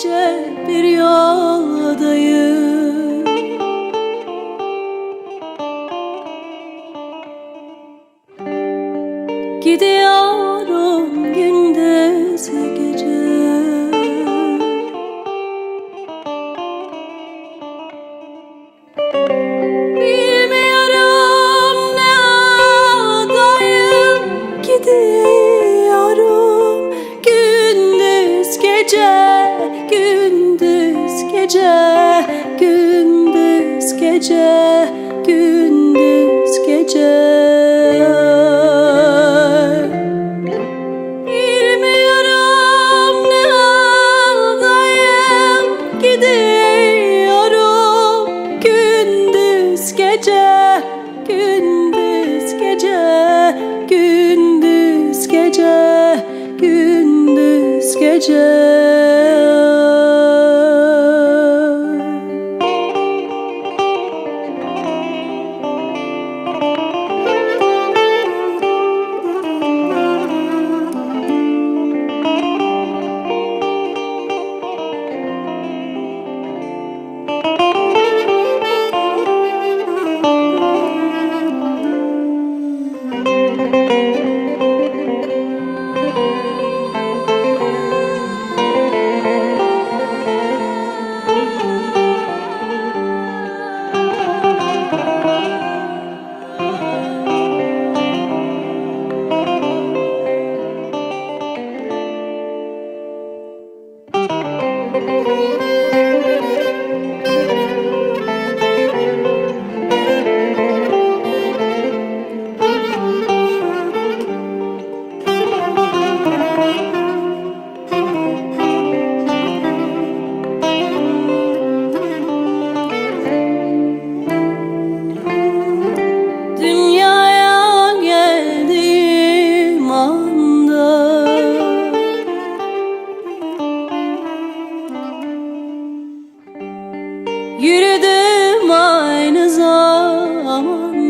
ince bir yoldayım. Gidiyorum gündüz gece Gündüz gece Gündüz gece. Gece Gündüz gece Gündüz gece Gündüz gece zamanda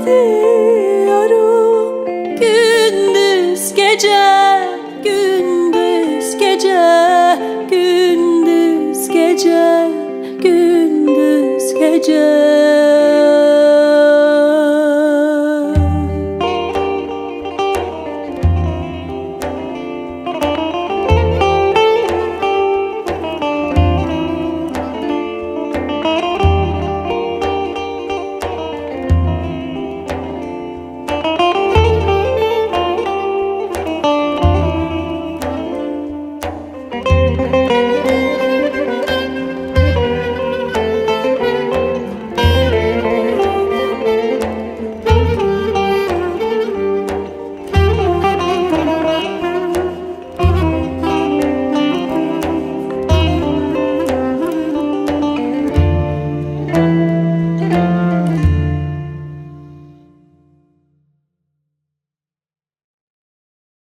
gidiyorum. Gündüz gece gündüz gece gündüz gece gündüz gece